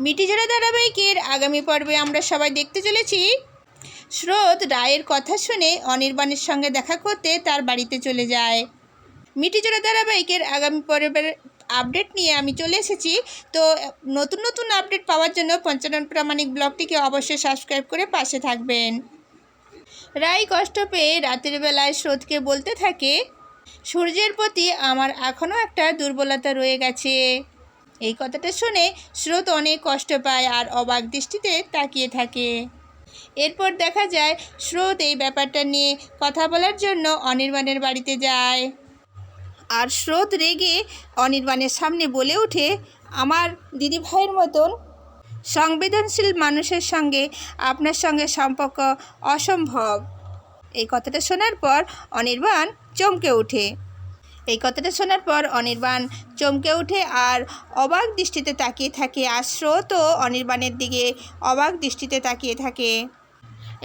মিটিজোড়া ধারাবাহিকের আগামী পর্বে আমরা সবাই দেখতে চলেছি। স্রোত রায়ের কথা শুনে অনির্বাণের সঙ্গে দেখা করতে তার বাড়িতে চলে যায়। মিটিজোড়া ধারাবাহিকের আগামী পর্বের আপডেট নিয়ে আমি চলে এসেছি। তো, নতুন নতুন আপডেট পাওয়ার জন্য পঞ্চানন প্রামাণিক ব্লগটিকে অবশ্যই সাবস্ক্রাইব করে পাশে থাকবেন। রায় কষ্ট পেয়ে রাতের বেলায় স্রোতকে বলতে থাকে, সূর্যের প্রতি আমার এখনও একটা দুর্বলতা রয়ে গেছে। এই কথাটা শুনে স্রোত অনেক কষ্ট পায় আর অবাক দৃষ্টিতে তাকিয়ে থাকে। এরপর দেখা যায়, স্রোত এই ব্যাপারটা নিয়ে কথা বলার জন্য অনির্বাণের বাড়িতে যায়। আর স্রোত রেগে অনির্বাণের সামনে বলে ওঠে, আমার দিদি ভাইয়ের মতন সংবেদনশীল মানুষের সঙ্গে আপনার সঙ্গে সম্পর্ক অসম্ভব। এই কথাটা শোনার পর অনির্বাণ চমকে ওঠে। এই কথাটা শোনার পর অনির্বাণ চমকে ওঠে আর অবাক দৃষ্টিতে তাকিয়ে থাকে। আর স্রোতও অনির্বাণের দিকে অবাক দৃষ্টিতে তাকিয়ে থাকে।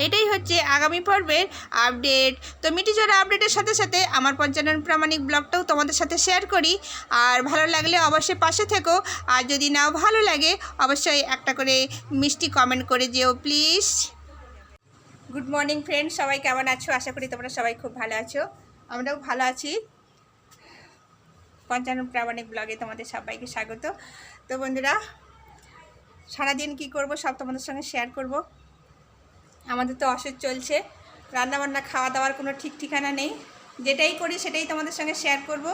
এটাই হচ্ছে আগামী পর্বের আপডেট। তো মিটিজোড়া আপডেটের সাথে সাথে আমার পঞ্চানন প্রামাণিক ব্লগটাও তোমাদের সাথে শেয়ার করি। আর ভালো লাগলে অবশ্যই পাশে থেকো। আর যদি নাও ভালো লাগে, অবশ্যই একটা করে মিষ্টি কমেন্ট করে যেও প্লিজ গুড মর্নিং ফ্রেন্ড সবাই কেমন আছো? আশা করি তোমরা সবাই খুব ভালো আছো। আমরাও ভালো আছি। পঞ্চানন প্রামাণিক ব্লগে তোমাদের সবাইকে স্বাগত। তো বন্ধুরা, সারাদিন কি করব সব তোমাদের সঙ্গে শেয়ার করব। আমাদের তো অসুখ চলছে, রান্নাবান্না খাওয়া দাওয়ার কোনো ঠিক ঠিকানা নেই। যেটাই করি সেটাই তোমাদের সঙ্গে শেয়ার করব।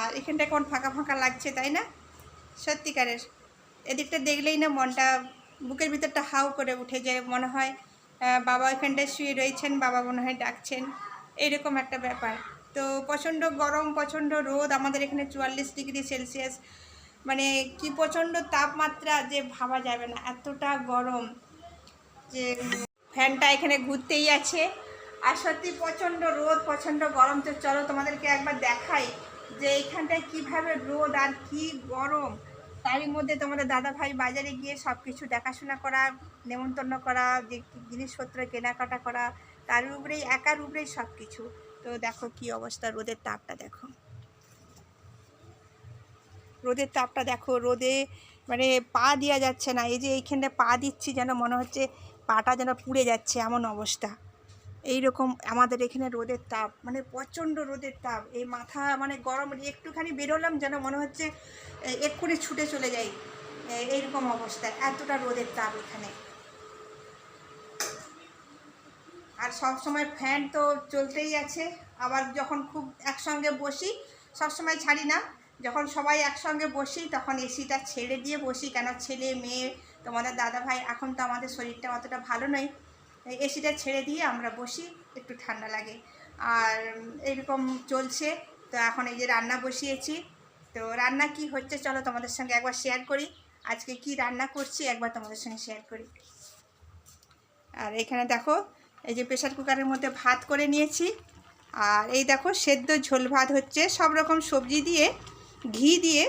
আর এখানটা কেমন ফাঁকা ফাঁকা লাগছে, তাই না? সত্যিকারের। এদিকটা দেখলেই না মনটা, বুকের ভিতরটা হাউ করে উঠে যে মনে হয় বাবা এখানটায় শুয়ে রয়েছেন, বাবা মনে হয় ডাকছেন। এইরকম একটা ব্যাপার। তো প্রচণ্ড গরম, প্রচণ্ড রোদ, আমাদের এখানে চুয়াল্লিশ ডিগ্রি সেলসিয়াস। মানে কি প্রচণ্ড তাপমাত্রা যে ভাবা যাবে না, এতটা গরম যে ফ্যানটা এখানে ঘুরতেই আছে। আর সত্যি প্রচণ্ড রোদ, প্রচণ্ড গরম। তো চলো তোমাদেরকে একবার দেখাই যে এইখানটায় কীভাবে রোদ আর কি গরম। তারই মধ্যে তোমাদের দাদা ভাই বাজারে গিয়ে সব কিছু দেখাশোনা করা, নেমন্তন্ন করা, যে জিনিসপত্র কেনাকাটা করা, তার উপরেই, একার উপরেই সব কিছু তো দেখো কি অবস্থা, রোদের তাপটা দেখো। রোদের তাপটা দেখো, রোদে মানে পা দেওয়া যাচ্ছে না, এই যে এইখানটা পা দিচ্ছি যেন মনে হচ্ছে পাটা যেন পুড়ে যাচ্ছে, এমন অবস্থা। এই রকম আমাদের এখানে রোদের তাপ মানে প্রচণ্ড রোদের তাপ, এই মাথা মানে গরম, একটুখানি বেরোলাম যেন মনে হচ্ছে এক্ষুনি ছুটে চলে যাই। এইরকম অবস্থা, এতটা রোদের তাপ এখানে আর সব সময় ফ্যান তো চলতেই আছে। আবার যখন খুব একসঙ্গে বসি, সব সময় ছাড়ি না। যখন সবাই একসঙ্গে বসি, তখন এসিটা ছেড়ে দিয়ে বসি। কেন ছেলে, মেয়ে, তোমাদের দাদা ভাই এখন তো আমাদের শরীরটা অতটা ভালো নয়। এসিটা ছেড়ে দিয়ে আমরা বসি, একটু ঠান্ডা লাগে। আর এইরকম চলছে। তো এখন এই যে রান্না বসিয়েছি। তো রান্না কি হচ্ছে চলো তোমাদের সঙ্গে একবার শেয়ার করি। আজকে কি রান্না করছি একবার তোমাদের সঙ্গে শেয়ার করি। আর এখানে দেখো এই যে প্রেশার কুকারের মধ্যে ভাত করে নিয়েছি। আর এই দেখো সেদ্ধ ঝোল ভাত হচ্ছে। সব রকম সবজি দিয়ে, ঘি দিয়ে।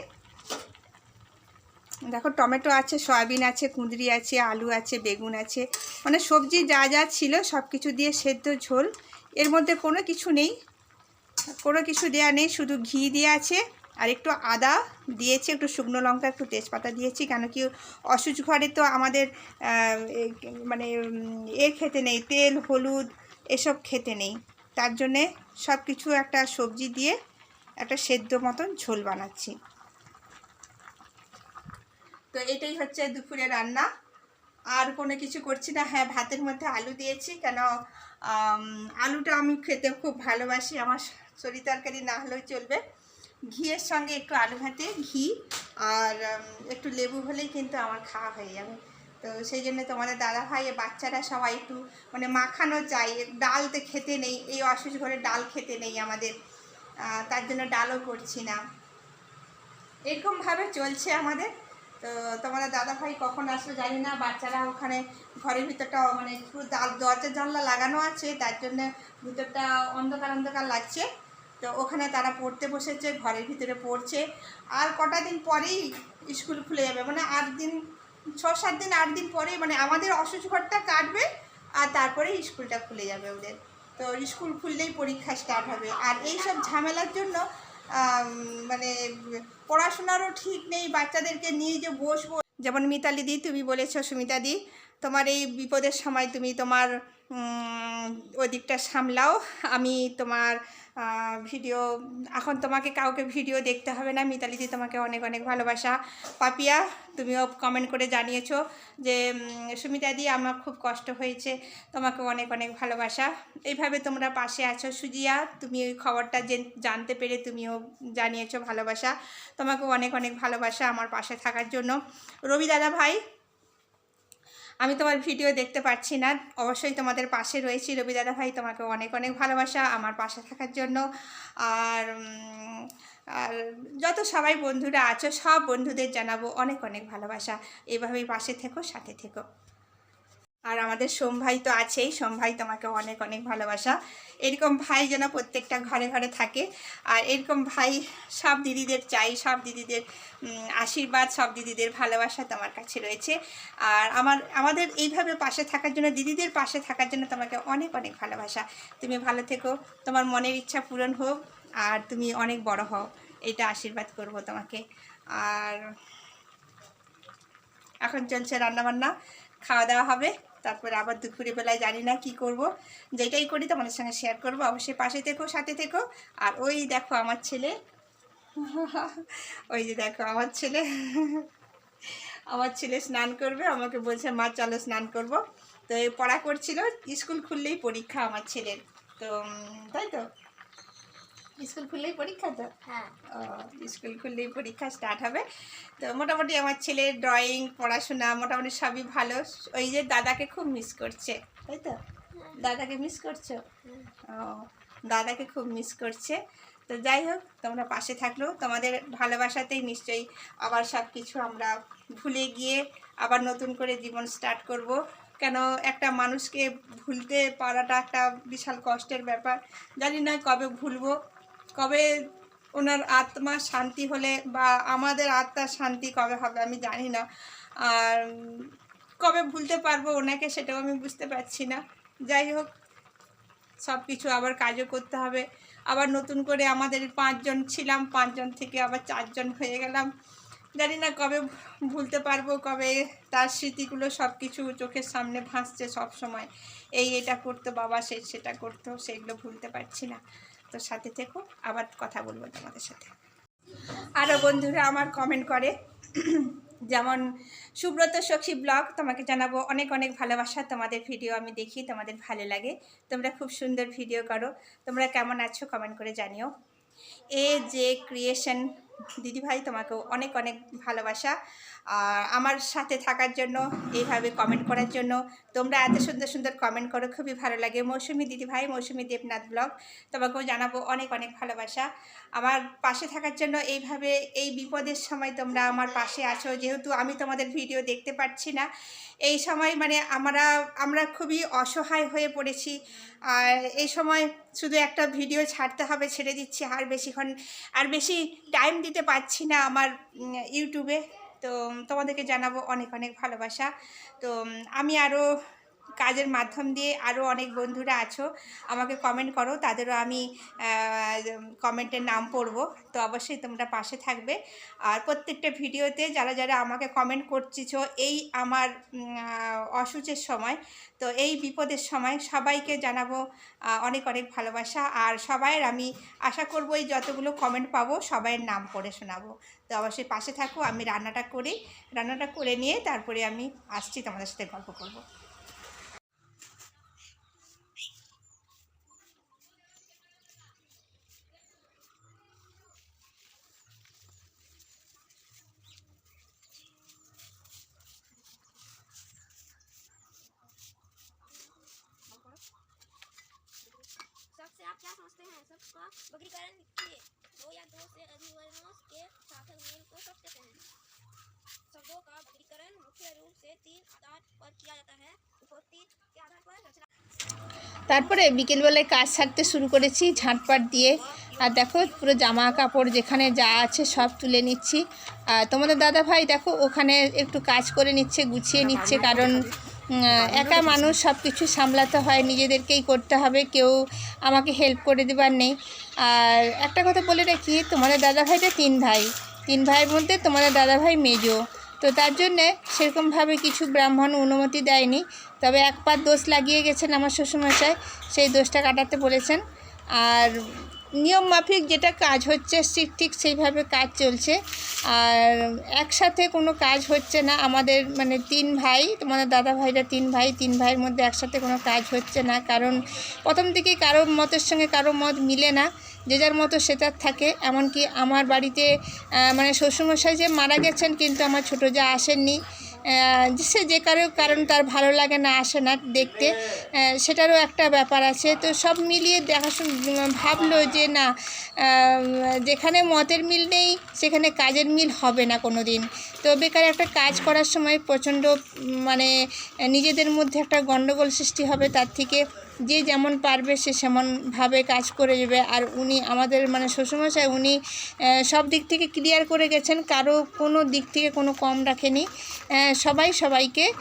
দেখো টমেটো আছে, সয়াবিন আছে, কুঁদরি আছে, আলু আছে, বেগুন আছে। মানে সবজি যা যা ছিল সব কিছু দিয়ে সেদ্ধ ঝোল। এর মধ্যে কোনো কিছু নেই। কোনো কিছু দেওয়া নেই, শুধু ঘি দিয়ে আছে। আর একটু আদা দিয়েছি, একটু শুকনো লঙ্কা, একটু তেজপাতা দিয়েছি, কেন কি অসুচ ঘরে তো আমাদের মানে এ খেতে নেই, তেল, হলুদ এসব খেতে নেই। তার জন্যে সব কিছু একটা সবজি দিয়ে একটা সেদ্ধ মতন ঝোল বানাচ্ছি। তো এটাই হচ্ছে দুপুরে রান্না। আর কোনো কিছু করছি না। হ্যাঁ ভাতের মধ্যে আলু দিয়েছি, কেন আলুটা আমি খেতে খুব ভালোবাসি। আমার শরীর তরকারি না হলেও চলবে। ঘিয়ের সঙ্গে একটু আলু ভাতে, ঘি আর একটু লেবু হলেই কিন্তু আমার খাওয়া হয়ে যাবে। তো সেই জন্য তোমাদের দাদা ভাই বাচ্চারা সবাই একটু মানে মাখানো চাই। ডাল তো খেতে নেই, এই অসুস্থ ঘরে ডাল খেতে নেই আমাদের। তার জন্য ডালও করছি না। এরকমভাবে চলছে আমাদের। তো তোমাদের দাদা ভাই কখন আসবে জানি না। বাচ্চারা ওখানে ঘরের ভিতরটা মানে একটু দরজা জানলা লাগানো আছে। তার জন্য ভিতরটা অন্ধকার অন্ধকার লাগছে। তো ওখানে তারা পড়তে বসেছে, ঘরের ভিতরে পড়ছে। আর কটা দিন পরেই স্কুল খুলে যাবে। মানে আট দিন ছ সাত দিন, আট দিন পরেই মানে আমাদের অসুস্থ ঘরটা কাটবে আর তারপরে স্কুলটা খুলে যাবে ওদের। তো স্কুল খুললেই পরীক্ষা স্টার্ট হবে। আর এই সব ঝামেলার জন্য মানে পড়াশোনারও ঠিক নেই। বাচ্চাদেরকে নিয়ে যে বসবো, যেমন মিতালি দি, তুমি বলেছ, সুমিতা দি, তোমার এই বিপদের সময় তুমি তোমার ওই দিকটা সামলাও। আমি তোমার ভিডিও, এখন তোমাকে কাউকে ভিডিও দেখতে হবে না। মিতালি দি তোমাকে অনেক অনেক ভালোবাসা। পাপিয়া, তুমিও কমেন্ট করে জানিয়েছো যে সুমিতা দি, আমার খুব কষ্ট হয়েছে। তোমাকে অনেক অনেক ভালোবাসা। এইভাবে তোমরা পাশে আছো। সুজিয়া, তুমি ওই খবরটা জেন- জানতে পেরে তুমিও জানিয়েছো ভালোবাসা। তোমাকেও অনেক অনেক ভালোবাসা আমার পাশে থাকার জন্য। রবি দাদা ভাই আমি তোমার ভিডিও দেখতে পাচ্ছি না। অবশ্যই তোমাদের পাশে রয়েছি। রবি দাদা ভাই, তোমাকে অনেক অনেক ভালোবাসা আমার পাশে থাকার জন্য। আর আর যত সবাই বন্ধুরা আছো, সব বন্ধুদের জানাব অনেক অনেক ভালোবাসা। এভাবেই পাশে থেকো, সাথে থেকো। আর আমাদের সোম ভাই তো আছেই। সোম ভাই তোমাকে অনেক অনেক ভালোবাসা। এরকম ভাই যেন প্রত্যেকটা ঘরে ঘরে থাকে। আর এরকম ভাই সব দিদিদের চাই, সব দিদিদের আশীর্বাদ, সব দিদিদের ভালোবাসা তোমার কাছে রয়েছে। আর আমার, আমাদের এইভাবে পাশে থাকার জন্য, দিদিদের পাশে থাকার জন্য তোমাকে অনেক অনেক ভালোবাসা। তুমি ভালো থেকো। তোমার মনের ইচ্ছা পূরণ হোক আর তুমি অনেক বড় হও। এটা আশীর্বাদ করব তোমাকে। আর এখন চলছে রান্নাবান্না। খাওয়া দাওয়া হবে। তারপরে আবার দুপুরে বেলায় জানি না কি করব। যেটাই করি তোমাদের সঙ্গে শেয়ার করব। অবশ্যই পাশে থেকো, সাথে থেকো। আর ওই দেখো আমার ছেলে। ওই যে দেখো আমার ছেলে। আমার ছেলে স্নান করবে। আমাকে বলছে, মা, চলো স্নান করব। তো এই পড়া করছিল। স্কুল খুললেই পরীক্ষা আমার ছেলের। তো তাই তো? স্কুল খুললেই পরীক্ষা তো? হ্যাঁ। স্কুল খুললেই পরীক্ষা স্টার্ট হবে। তো মোটামুটি আমার ছেলের ড্রয়িং পড়াশোনা মোটামুটি সবই ভালো। ওই যে দাদাকে খুব মিস করছে তাই তো? দাদাকে মিস করছ? ও দাদাকে খুব মিস করছে। তো যাই হোক তোমরা পাশে থাকলেও তোমাদের ভালোবাসাতেই নিশ্চয়ই আবার সব কিছু আমরা ভুলে গিয়ে আবার নতুন করে জীবন স্টার্ট করব। কেন একটা মানুষকে ভুলতে পারাটা একটা বিশাল কষ্টের ব্যাপার। জানি না কবে ভুলবো। কবে ওনার আত্মা শান্তি হলে বা আমাদের আত্মার শান্তি কবে হবে আমি জানি না। আর কবে ভুলতে পারব ওনাকে সেটাও আমি বুঝতে পারছি না। যাই হোক সব কিছু আবার কাজও করতে হবে। আবার নতুন করে আমাদের পাঁচজন ছিলাম, পাঁচজন থেকে আবার চারজন হয়ে গেলাম। জানি না কবে ভুলতে পারব, কবে তার স্মৃতিগুলো সব কিছু চোখের সামনে ভাসছে সব সময় এই এটা করতো, বাবা সে সেটা করতো, সেগুলো ভুলতে পারছি না। তো সাথে থেকো, আবার কথা বলব তোমাদের সাথে। আরও বন্ধুরা আমার কমেন্ট করে, যেমন সুব্রত সখী ব্লগ, তোমাকে জানাব অনেক অনেক ভালোবাসা, তোমাদের ভিডিও আমি দেখি, তোমাদের ভালো লাগে। তোমরা খুব সুন্দর ভিডিও করো। তোমরা কেমন আছো কমেন্ট করে জানিও। এ যে ক্রিয়েশন দিদিভাই, তোমাকেও অনেক অনেক ভালোবাসা। আর আমার সাথে থাকার জন্য, এইভাবে কমেন্ট করার জন্য তোমরা এত সুন্দর সুন্দর কমেন্ট করো, খুবই ভালো লাগে। মৌসুমি দিদিভাই, মৌসুমি দেবনাথ ব্লগ, তোমাকেও জানাব অনেক অনেক ভালোবাসা। আমার পাশে থাকার জন্য এইভাবে এই বিপদের সময় তোমরা আমার পাশে আছো। যেহেতু আমি তোমাদের ভিডিও দেখতে পাচ্ছি না, এই সময় মানে আমরা আমরা খুবই অসহায় হয়ে পড়েছি। আর এই সময় শুধু একটা ভিডিও ছাড়তে হবে, ছেড়ে দিচ্ছি, আর বেশিক্ষণ, আর বেশি টাইম দিতে পারছি না আমার ইউটিউবে তো তোমাদেরকে জানাব অনেক অনেক ভালোবাসা। তো আমি আরও কাজের মাধ্যম দিয়ে আরও অনেক বন্ধুরা আছো, আমাকে কমেন্ট করো, তাদেরও আমি কমেন্টের নাম পড়ব, তো অবশ্যই তোমরা পাশে থাকবে। আর প্রত্যেকটা ভিডিওতে যারা যারা আমাকে কমেন্ট করছিছো, এই আমার অসুচের সময়, তো এই বিপদের সময় সবাইকে জানাব অনেক অনেক ভালোবাসা। আর সবাইয়ের আমি আশা করব এই যতগুলো কমেন্ট পাবো, সবাইয়ের নাম পড়ে শোনাবো। তো অবশ্যই পাশে থাকো, আমি রান্নাটা করি, রান্নাটা করে নিয়ে তারপরে আমি আসছি তোমাদের সাথে গল্প করব। समझते हैं सबका बकरीकरण किए दो या दो से अधिक वर्णों के सार्थक मेल को सब कहते हैं शब्दों का बकरीकरण मुख्य रूप से तीन आधार पर किया जाता है उत्पत्ति के आधार पर रचना তারপরে বিকেলবেলায় কাজ ছাড়তে শুরু করেছি ঝাঁটপাট দিয়ে আর দেখো পুরো জামা কাপড় যেখানে যা আছে সব তুলে নিচ্ছি আর তোমাদের দাদা ভাই দেখো ওখানে একটু কাজ করে নিচ্ছে গুছিয়ে নিচ্ছে কারণ উম, একা মানুষ সব কিছু সামলাতে হয় নিজেদেরকেই করতে হবে কেউ আমাকে হেল্প করে দেবার নেই। আর একটা কথা বলে রাখি তোমাদের দাদা ভাইটা তিন ভাই। তিন ভাইয়ের মধ্যে তোমাদের দাদা ভাই মেজো। তো তার জন্যে সেরকমভাবে কিছু ব্রাহ্মণ অনুমতি দেয়নি। তবে এক পাত দোষ লাগিয়ে গেছেন আমার শ্বশুরমশাই সেই দোষটা কাটাতে বলেছেন। আর নিয়ম মাফিক যেটা কাজ হচ্ছে ঠিক ঠিক সেইভাবে কাজ চলছে। আর একসাথে কোনো কাজ হচ্ছে না। আমাদের মানে তিন ভাই, তোমাদের দাদা ভাইরা তিন ভাই, তিন ভাইয়ের মধ্যে একসাথে কোনো কাজ হচ্ছে না। কারণ প্রথম থেকে কারও মতের সঙ্গে কারও মত মিলে না। যে যার মতো সে তার থাকে। এমনকি আমার বাড়িতে মানে শ্বশুরমশাই যে মারা গেছেন, কিন্তু আমার ছোটো যা আসেননি সে যে কারও কারণ তার ভালো লাগে না, আসে না দেখতে সেটারও একটা ব্যাপার আছে। তো সব মিলিয়ে দেখাশোনা ভাবলো যে না যেখানে মতের মিল নেই, সেখানে কাজের মিল হবে না কোনো দিন তো বেকার একটা কাজ করার সময় প্রচণ্ড মানে নিজেদের মধ্যে একটা গণ্ডগোল সৃষ্টি হবে তার থেকে। যে যেমন পারবে সে সেমনভাবে কাজ করে যাবে আর উনি আমাদের মানে শ্বশুরমশাই উনি সব দিক থেকে ক্লিয়ার করে গেছেন, কারও কোনো দিক থেকে কোনো কম রাখেনি। সবাই সবাইকে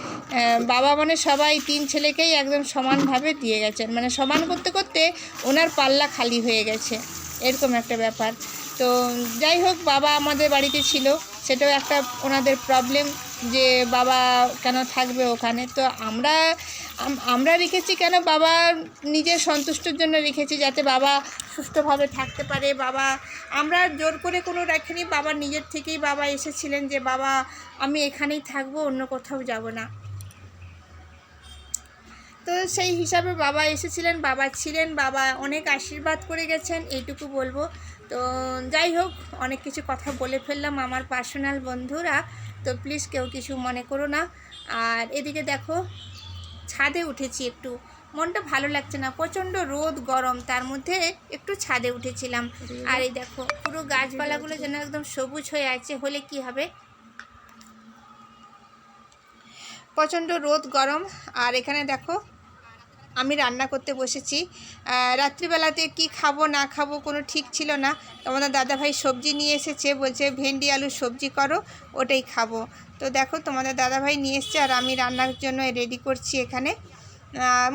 বাবা মানে সবাই তিন ছেলেকেই একদম সমানভাবে দিয়ে গেছেন। মানে সমান করতে করতে ওনার পাল্লা খালি হয়ে গেছে। এরকম একটা ব্যাপার। তো যাই হোক, বাবা আমাদের বাড়িতে ছিল, সেটাও একটা ওনাদের প্রবলেম যে বাবা কেন থাকবে ওখানে। তো আমরা আম- আমরা রেখেছি কেন বাবা নিজের সন্তুষ্টর জন্য রেখেছি যাতে বাবা সুস্থভাবে থাকতে পারে, বাবা আমরা জোর করে কোনো রাখিনি বাবা নিজের থেকেই বাবা এসেছিলেন যে বাবা আমি এখানেই থাকব, অন্য কোথাও যাব না। তো সেই হিসাবে বাবা এসেছিলেন, বাবা ছিলেন, বাবা অনেক আশীর্বাদ করে গেছেন, এইটুকু বলব। তো যাই হোক, অনেক কিছু কথা বলে ফেললাম আমার পার্সোনাল বন্ধুরা, তো প্লিজ কেউ কিছু মনে করো না। আর এদিকে দেখো ছাদে উঠেছি একটু। মনটা ভালো লাগছে না প্রচণ্ড রোদ গরম তার মধ্যে একটু ছাদে উঠেছিলাম। আর এই দেখো পুরো গাছপালাগুলো যেন একদম সবুজ হয়ে আছে হলে কি হবে? প্রচণ্ড রোদ গরম আর এখানে দেখো আমি রান্না করতে বসেছি। রাত্রিবেলাতে কি খাব, না খাব কোনো ঠিক ছিল না। তোমাদের দাদাভাই সবজি নিয়ে এসেছে, বলছে, ভেন্ডি, আলু সবজি করো, ওটাই খাব। তো দেখো, তোমাদের দাদাভাই নিয়ে এসছে, আর আমি রান্নার জন্য রেডি করছি এখানে।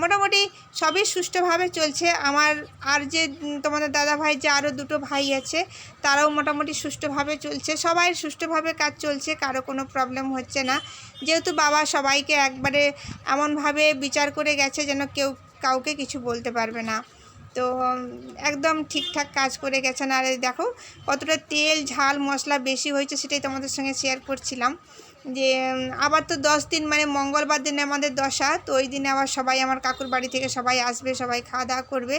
মোটামুটি সবই সুষ্ঠুভাবে চলছে। আমার আর যে তোমাদের দাদা ভাই যে আরও দুটো ভাই আছে, তারাও মোটামুটি সুষ্ঠুভাবে চলছে। সবাই সুষ্ঠুভাবে কাজ চলছে, কারও কোনো প্রবলেম হচ্ছে না। যেহেতু বাবা সবাইকে একবারে এমনভাবে বিচার করে গেছে যেন কেউ কাউকে কিছু বলতে পারবে না। তো একদম ঠিকঠাক কাজ করে গেছেন। আর দেখো, কতটা তেল, ঝাল, মশলা বেশি হয়েছে সেটাই তোমাদের সঙ্গে শেয়ার করছিলাম। যে আবার তো দশ দিন মানে মঙ্গলবার দিনে আমাদের দশা, তো ওই দিনে আবার সবাই আমার কাকুর বাড়ি থেকে সবাই আসবে, সবাই খাওয়া দাওয়া করবে।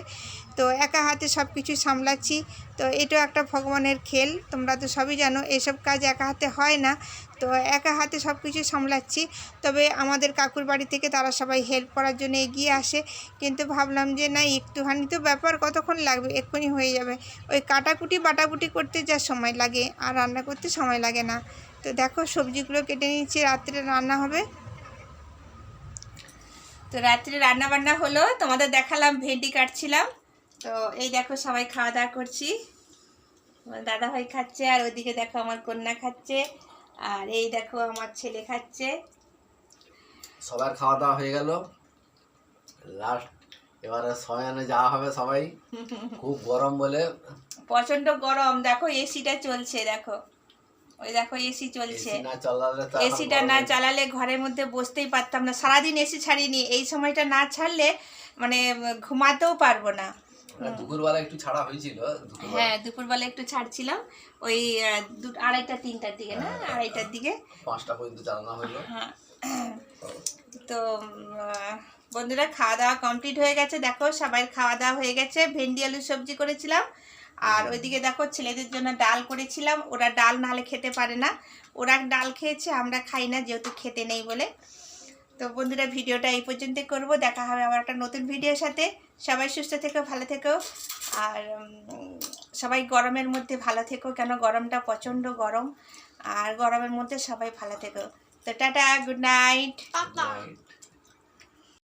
তো একা হাতে সব কিছু সামলাচ্ছি। তো এটাও একটা ভগবানের খেল, তোমরা তো সবই জানো, এসব কাজ একা হাতে হয় না। তো একা হাতে সব কিছু সামলাচ্ছি। তবে আমাদের কাকুর বাড়ি থেকে তারা সবাই হেল্প করার জন্য এগিয়ে আসে। কিন্তু ভাবলাম যে, না, একটুখানি তো ব্যাপার, কতক্ষণ লাগবে? এক্ষুনি হয়ে যাবে। ওই কাটাকুটি, বাটাকুটি করতে যা সময় লাগে, আর রান্না করতে সময় লাগে না। তো দেখো, সবজিগুলো কেটে নিচ্ছি, রাত্রে রান্না হবে। তো রাত্রে রান্না বান্না হলো, তোমাদের দেখালাম, ভেন্ডি কাটছিলাম। তো এই দেখো, সবাই খাওয়া দাওয়া করছি। দাদা ভাই খাচ্ছে, আর ওইদিকে দেখো, আমার কন্যা খাচ্ছে। আর এই দেখো আমার ছেলে খাচ্ছে। সবার খাওয়া দাওয়া হয়ে গেল। লাস্ট এবারে শয়নে যাওয়া হবে সবাই। খুব গরম বলে। প্রচণ্ড গরম। দেখো এসিটা চলছে দেখো। ওই দেখো এসি চলছে। এসিটা না চালালে ঘরের মধ্যে বসতেই পারতাম না। সারাদিন এসি ছাড়িনি। এই সময়টা না ছাড়লে মানে ঘুমাতেও পারব না। দুপুরবেলা একটু ছাড়া হয়েছিল হ্যাঁ দুপুরবেলা একটু ছাড়ছিলাম। ওই আড়াইটা তিনটার দিকে না? আড়াইটার দিকে। পাঁচটা পর্যন্ত চালানো হলো। হ্যাঁ। তো বন্ধুরা খাওয়া দাওয়া কমপ্লিট হয়ে গেছে। দেখো সবাই খাওয়া দাওয়া হয়ে গেছে। ভেন্ডি আলু সবজি করেছিলাম। আর ওইদিকে দেখো ছেলেদের জন্য ডাল করেছিলাম। ওরা ডাল নাহলে খেতে পারে না। ওরা ডাল খেয়েছে আমরা খাই না যেহেতু খেতে নেই বলে। তো বন্ধুরা ভিডিওটা এই পর্যন্তই করব। দেখা হবে আমার একটা নতুন ভিডিওর সাথে। সবাই সুস্থ থেকো ভালো থেকো। আর সবাই গরমের মধ্যে ভালো থেকো কেন গরমটা প্রচণ্ড গরম। আর গরমের মধ্যে সবাই ভালো থেকো। তো টাটা গুড নাইট.